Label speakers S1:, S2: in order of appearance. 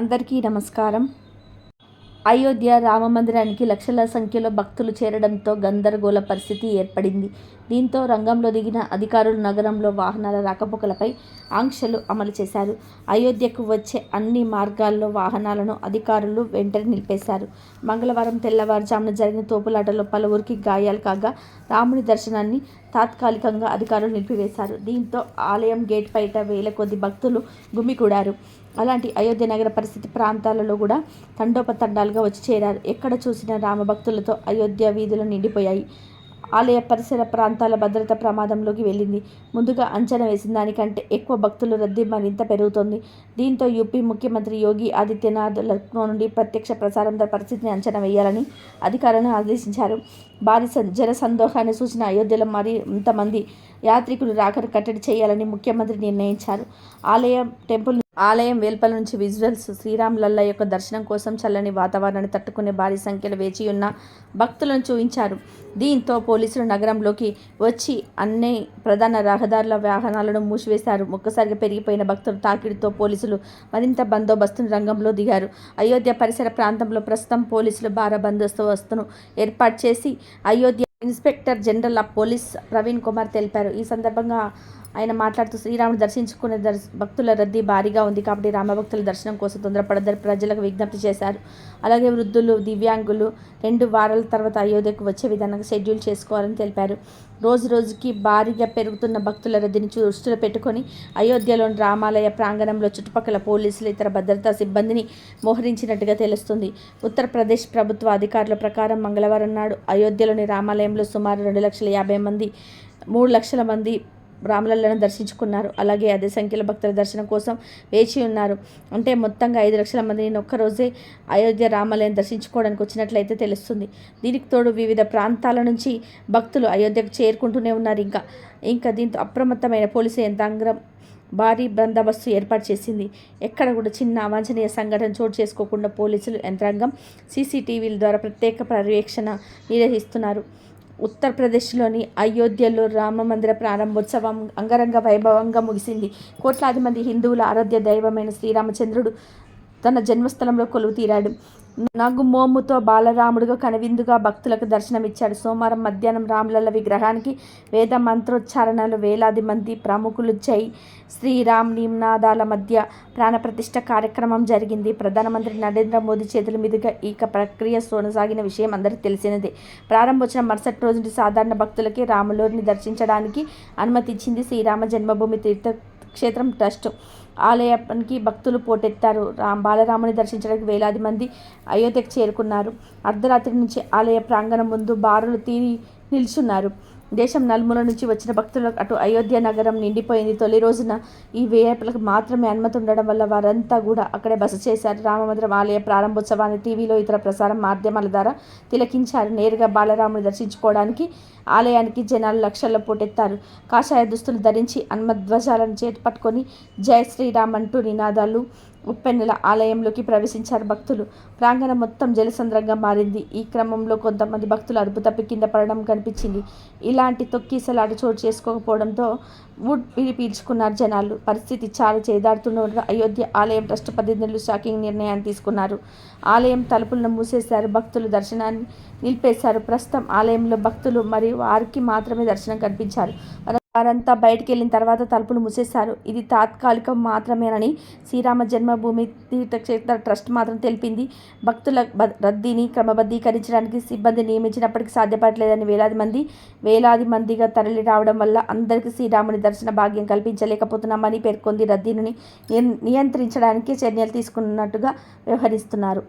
S1: అందరికీ నమస్కారం. అయోధ్య రామ మందిరానికి లక్షల సంఖ్యలో భక్తులు చేరడంతో గందరగోళ పరిస్థితి ఏర్పడింది. దీంతో రంగంలో దిగిన అధికారులు నగరంలో వాహనాల రాకపోకలపై ఆంక్షలు అమలు చేశారు. అయోధ్యకు వచ్చే అన్ని మార్గాల్లో వాహనాలను అధికారులు వెంటనే నిలిపేశారు. మంగళవారం తెల్లవారుజామున జరిగిన తోపులాటలో పలువురికి గాయాలు కాగా రాముని దర్శనాన్ని తాత్కాలికంగా అధికారులు నిలిపివేశారు. దీంతో ఆలయం గేట్ బయట వేల కొద్ది భక్తులు గుమికూడారు అలాంటి అయోధ్య నగర పరిస్థితి ప్రాంతాలలో కూడా తండోపతండాలుగా వచ్చి చేరారు. ఎక్కడ చూసినా రామభక్తులతో అయోధ్య వీధులు నిండిపోయాయి. ఆలయ పరిసర ప్రాంతాల భద్రత ప్రమాదంలోకి వెళ్ళింది. ముందుగా అంచనా వేసిన దానికంటే ఎక్కువ భక్తుల రద్దీ మరింత పెరుగుతోంది. దీంతో యూపీ ముఖ్యమంత్రి యోగి ఆదిత్యనాథ్ లక్నో నుండి ప్రత్యక్ష ప్రసారం పరిస్థితిని అంచనా వేయాలని అధికారులను ఆదేశించారు. భారీ జన సందోహాన్ని సూచన అయోధ్యలో మరి ఇంతమంది యాత్రికులు రాకను కట్టడి చేయాలని ముఖ్యమంత్రి నిర్ణయించారు. ఆలయం టెంపుల్ ఆలయం వెలుపల నుంచి విజువల్స్ శ్రీరామ్ లల్ల యొక్క దర్శనం కోసం చల్లని వాతావరణాన్ని తట్టుకునే భారీ సంఖ్యలో వేచి ఉన్న భక్తులను చూపించారు. దీంతో పోలీసులు నగరంలోకి వచ్చి అన్ని ప్రధాన రహదారుల వాహనాలను మూసివేశారు. ఒక్కసారిగా పెరిగిపోయిన భక్తుల తాకిడితో పోలీసులు మరింత బందోబస్తును రంగంలో దిగారు. అయోధ్య పరిసర ప్రాంతంలో ప్రస్తుతం పోలీసులు భారీ బందోబస్తును ఏర్పాటు చేసి Ayodhya inspector general of police Praveen Kumar తెలిపారు. ఈ సందర్భంగా ఆయన మాట్లాడుతూ శ్రీరాముడు దర్శించుకునే దర్శ భక్తుల రద్దీ భారీగా ఉంది కాబట్టి రామభక్తుల దర్శనం కోసం తొందరపడదని ప్రజలకు విజ్ఞప్తి చేశారు. అలాగే వృద్ధులు దివ్యాంగులు రెండు వారాల తర్వాత అయోధ్యకు వచ్చే విధానంగా షెడ్యూల్ చేసుకోవాలని తెలిపారు. రోజు రోజుకి భారీగా పెరుగుతున్న భక్తుల రద్దీని దృష్టిలో పెట్టుకొని అయోధ్యలోని రామాలయ ప్రాంగణంలో చుట్టుపక్కల పోలీసులు ఇతర భద్రతా సిబ్బందిని మోహరించినట్టుగా తెలుస్తుంది. ఉత్తరప్రదేశ్ ప్రభుత్వ అధికారుల ప్రకారం మంగళవారం నాడు అయోధ్యలోని రామాలయంలో సుమారు రెండు లక్షల యాభై మంది మూడు లక్షల మంది రామలల్లను దర్శించుకున్నారు. అలాగే అదే సంఖ్యలో భక్తుల దర్శనం కోసం వేచి ఉన్నారు. అంటే మొత్తంగా ఐదు లక్షల మందిని ఒక్కరోజే అయోధ్య రామాలయం దర్శించుకోవడానికి వచ్చినట్లయితే తెలుస్తుంది. దీనికి తోడు వివిధ ప్రాంతాల నుంచి భక్తులు అయోధ్యకు చేరుకుంటూనే ఉన్నారు. ఇంకా ఇంకా దీంతో అప్రమత్తమైన పోలీసు యంత్రాంగం భారీ బందోబస్తు ఏర్పాటు చేసింది. ఎక్కడ కూడా చిన్న అవాంఛనీయ సంఘటన చోటు చేసుకోకుండా పోలీసులు యంత్రాంగం సీసీటీవీల ద్వారా ప్రత్యేక పర్యవేక్షణ నిర్వహిస్తున్నారు. ఉత్తరప్రదేశ్లోని అయోధ్యలో రామ మందిర ప్రారంభోత్సవం అంగరంగ వైభవంగా ముగిసింది. కోట్లాది మంది హిందువుల ఆరాధ్య దైవమైన శ్రీరామచంద్రుడు తన జన్మస్థలంలో కొలువు తీరాడు నగుమోముతో బాలరాముడుగా కనువిందుగా భక్తులకు దర్శనమిచ్చాడు. సోమవారం మధ్యాహ్నం రాములల్ల విగ్రహానికి వేద మంత్రోచ్చారణలు వేలాది మంది ప్రముఖులు జై శ్రీరామ్ నిమ్నాదాల మధ్య ప్రాణప్రతిష్ఠ కార్యక్రమం జరిగింది. ప్రధానమంత్రి నరేంద్ర మోదీ చేతుల మీదుగా ఈ ప్రక్రియ కొనసాగిన విషయం అందరికీ తెలిసినదే. ప్రారంభోత్సవం మరుసటి రోజు సాధారణ భక్తులకి రాములోని దర్శించడానికి అనుమతిచ్చింది శ్రీరామ జన్మభూమి తీర్థ క్షేత్రం ట్రస్ట్ ఆలయానికి భక్తులు పోటెత్తారు. రామ్ బాలరాముని దర్శించడానికి వేలాది మంది అయోధ్యకు చేరుకున్నారు. అర్ధరాత్రి నుంచి ఆలయ ప్రాంగణం ముందు బారులు తీరి నిల్చున్నారు. దేశం నలుమూల నుంచి వచ్చిన భక్తులకు అటు అయోధ్య నగరం నిండిపోయింది. తొలి రోజున ఈ వేయపులకు మాత్రమే అనుమతి ఉండడం వల్ల వారంతా కూడా అక్కడే బస చేశారు. రామమందిరం ఆలయ ప్రారంభోత్సవాన్ని టీవీలో ఇతర ప్రసారం మాధ్యమాల ద్వారా తిలకించారు. నేరుగా బాలరాముని దర్శించుకోవడానికి ఆలయానికి జనాలు లక్షల్లో పోటెత్తారు. కాషాయ దుస్తులు ధరించి హనుమధ్వజాలను చేతి పట్టుకొని జయ శ్రీరామ్ అంటూ నినాదాలు ఉప్పెన్నెల ఆలయంలోకి ప్రవేశించారు భక్తులు. ప్రాంగణం మొత్తం జలసంద్రంగా మారింది. ఈ క్రమంలో కొంతమంది భక్తులు అదుపు తప్పి కింద పడడం కనిపించింది. ఇలాంటి తొక్కీసలాట చోటు చేసుకోకపోవడంతో వుడ్ పిలి పీల్చుకున్నారు జనాలు. పరిస్థితి చాలా చేదాడుతుండగా అయోధ్య ఆలయం ట్రస్ట్ ప్రతినిధులు షాకింగ్ నిర్ణయాన్ని తీసుకున్నారు. ఆలయం తలుపులను మూసేశారు. భక్తులు దర్శనాన్ని నిలిపేశారు. ప్రస్తుతం ఆలయంలో భక్తులు మరియు వారికి మాత్రమే దర్శనం కనిపించారు వారంతా బయటికి వెళ్ళిన తర్వాత తలుపులు మూసేశారు. ఇది తాత్కాలికం మాత్రమేనని శ్రీరామ జన్మభూమి తీర్థక్షేత్ర ట్రస్ట్ మాత్రం తెలిపింది. భక్తుల రద్దీని క్రమబద్ధీకరించడానికి సిబ్బంది నియమించినప్పటికీ సాధ్యపడలేదని వేలాది మంది వేలాది మందిగా తరలి రావడం వల్ల అందరికీ శ్రీరాముని దర్శన భాగ్యం కల్పించలేకపోతున్నామని పేర్కొంది రద్దీని నియంత్రించడానికి చర్యలు తీసుకున్నట్టుగా వ్యవహరిస్తున్నారు.